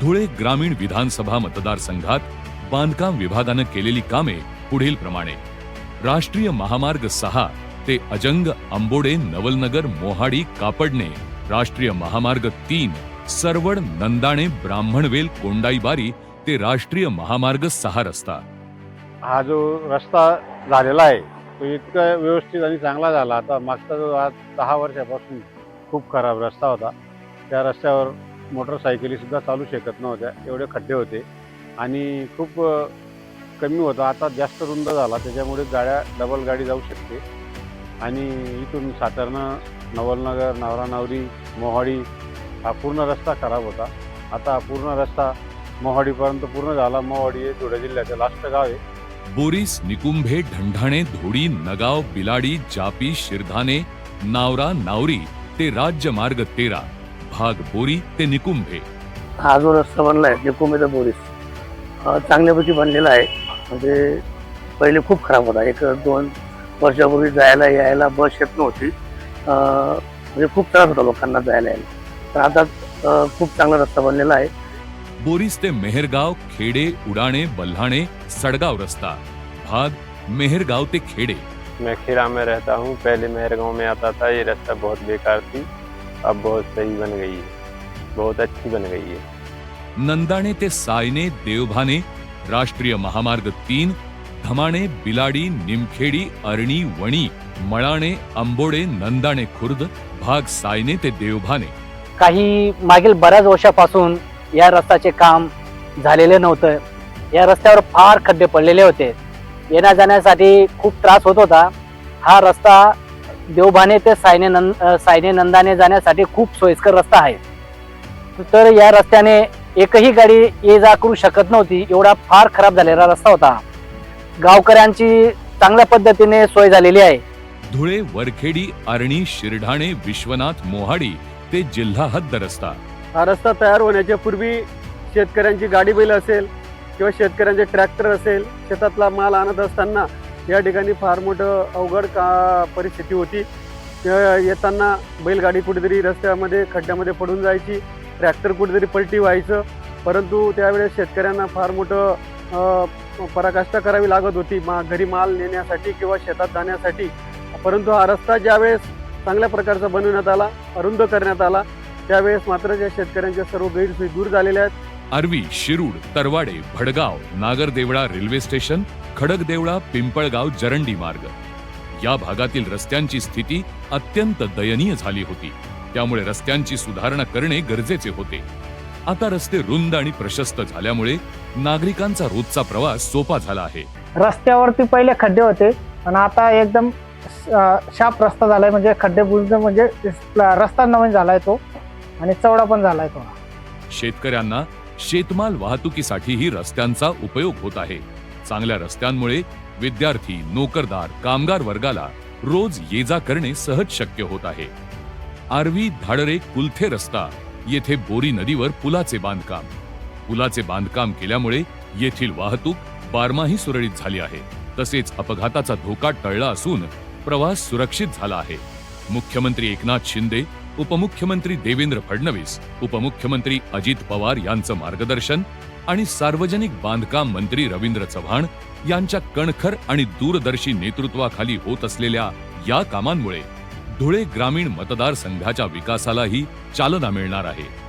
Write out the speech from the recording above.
धुळे ग्रामीण विधानसभा मतदारसंघात बांधकाम विभागानं केलेली कामे पुढील प्रमाणे. राष्ट्रीय महामार्ग सहा ते अजंग आंबोडे नवलनगर मोहाडी कापडणे. राष्ट्रीय महामार्ग तीन सरवड नंदाणे ब्राह्मणवेल कोंडाईबारी ते राष्ट्रीय महामार्ग सहा रस्ता. हा जो रस्ता झालेला आहे तो इतका व्यवस्थित आणि चांगला झाला. आता मागचा जो आज दहा वर्षापासून खूप खराब रस्ता होता. त्या रस्त्यावर मोटरसायकलीसुद्धा चालू शकत नव्हत्या एवढे खड्डे होते. आणि खूप कमी होतं. आता जास्त रुंद झाला त्याच्यामुळे गाड्या डबल गाडी जाऊ शकते. आणि इथून सातारनं नवलनगर नवरानवरी मोहाडी हा पूर्ण रस्ता खराब होता. आता हा पूर्ण रस्ता मोहाडीपर्यंत पूर्ण झाला. मोहाडी हे धुळे जिल्ह्याचं लास्ट गाव आहे. बोरीस निकुंभे ढंढाणे धोडी नगाव बिलाडी जापी शिरधाने नावरा नावरी ते राज्य मार्ग तेरा. भाग बोरी ते निकुंभे. हा जो रस्ता बनला आहे निकोमेदा बोरीस अं, चांगल्यापैकी बनलेला आहे. म्हणजे पहिले खूप खराब होता. एक दोन वर्षापूर्वी जायला यायला बस येत नव्हती. म्हणजे खूप त्रास होता लोकांना जायला यायला. पण आता खूप चांगला रस्ता बनलेला आहे. बोरीस ते मेहरगाव खेडे उडाणे बल्हाणे सडगाव रस्ता. भाग मेहरगाव ते खेडे. मैं खीरा में रहता हूँ. पहले मेहरगांव में आता था. ये रास्ता बहुत बेकार थी. अब बहुत सही बन गई है। बहुत अच्छी बन गई है। नंदाणे ते सायने देवभाने राष्ट्रीय महामार्ग तीन धमाणे बिलाडी निमखेडी अरणी वणी मळाणे आंबोडे नंदाणे खुर्द भाग सायने ते देवभाने. काही मागील बऱ्याच वर्षापासून या रस्त्याचे काम झालेले नव्हतं. या रस्त्यावर फार खड्डे पडलेले होते. येण्या जाण्यासाठी खूप त्रास होत होता. हा रस्ता देवभाने ते सायने नंद सायने नंदाने जाण्यासाठी खूप सोयीस्कर रस्ता आहे. तर या रस्त्याने एकही गाडी ये जा करू शकत नव्हती एवढा फार खराब झालेला रस्ता होता. गावकऱ्यांची चांगल्या पद्धतीने सोय झालेली आहे. धुळे वरखेडी अरणी शिरढाणे विश्वनाथ मोहाडी ते जिल्हा हद्द रस्ता. हा रस्ता तयार होण्याच्या पूर्वी शेतकऱ्यांची गाडी बैल असेल किंवा शेतकऱ्यांचे ट्रॅक्टर असेल शेतातला माल आणत असताना या ठिकाणी फार मोठं अवघड का परिस्थिती होती. येताना बैलगाडी कुठेतरी रस्त्यामध्ये खड्ड्यामध्ये पडून जायची ट्रॅक्टर कुठेतरी पलटी व्हायचं. परंतु त्यावेळेस शेतकऱ्यांना फार मोठं पराकाष्ठा करावी लागत होती. मा घरी माल नेण्यासाठी किंवा शेतात जाण्यासाठी. परंतु हा रस्ता ज्यावेळेस चांगल्या प्रकारचा बनवण्यात आला अरुंद करण्यात आला त्यावेळेस मात्र ज्या शेतकऱ्यांच्या सर्व गैरसोयी दूर झालेल्या आहेत. आर्वी शिरूड तरवाडे भडगाव नागरदेवळा रेल्वे स्टेशन खडकदेवळा पिंपळगाव जरंडी मार्ग. या भागातील रस्त्यांची स्थिती अत्यंत दयनीय झाली होती. त्यामुळे रस्त्यांची सुधारणा करणे गरजेचे होते. आता रस्ते रुंद आणि प्रशस्त झाल्यामुळे नागरिकांचा रोजचा प्रवास सोपा झाला आहे. रस्त्यावरती पहिले खड्डे होते आणि आता एकदम शाप रस्ता झालाय म्हणजे खड्डे बुजणे म्हणजे रस्ता नवीन झालाय तो आणि चौडा पण झालाय थोडा शेतकऱ्यांना शेतमाल वाहतुकीसाठीही रस्त्यांचा उपयोग होत आहे. चांगल्या रस्त्यांमुळे विद्यार्थी नोकरदार कामगार वर्गाला रोज ये जा करणे सहज शक्य होत आहे. आरवी धाडरे कुलथे रस्ता येथे बोरी नदीवर पुलाचे बांधकाम. पुलाचे बांधकाम केल्यामुळे येथील वाहतूक बारमाही सुरळीत झाली आहे. तसेच अपघाताचा धोका टळला असून प्रवास सुरक्षित झाला आहे. मुख्यमंत्री एकनाथ शिंदे उपमुख्यमंत्री देवेंद्र फडणवीस उपमुख्यमंत्री अजित पवार यांचं मार्गदर्शन आणि सार्वजनिक बांधकाम मंत्री रवींद्र चव्हाण यांच्या कणखर आणि दूरदर्शी नेतृत्वाखाली होत असलेल्या या कामांमुळे धुळे ग्रामीण मतदारसंघाच्या विकासालाही चालना मिळणार आहे.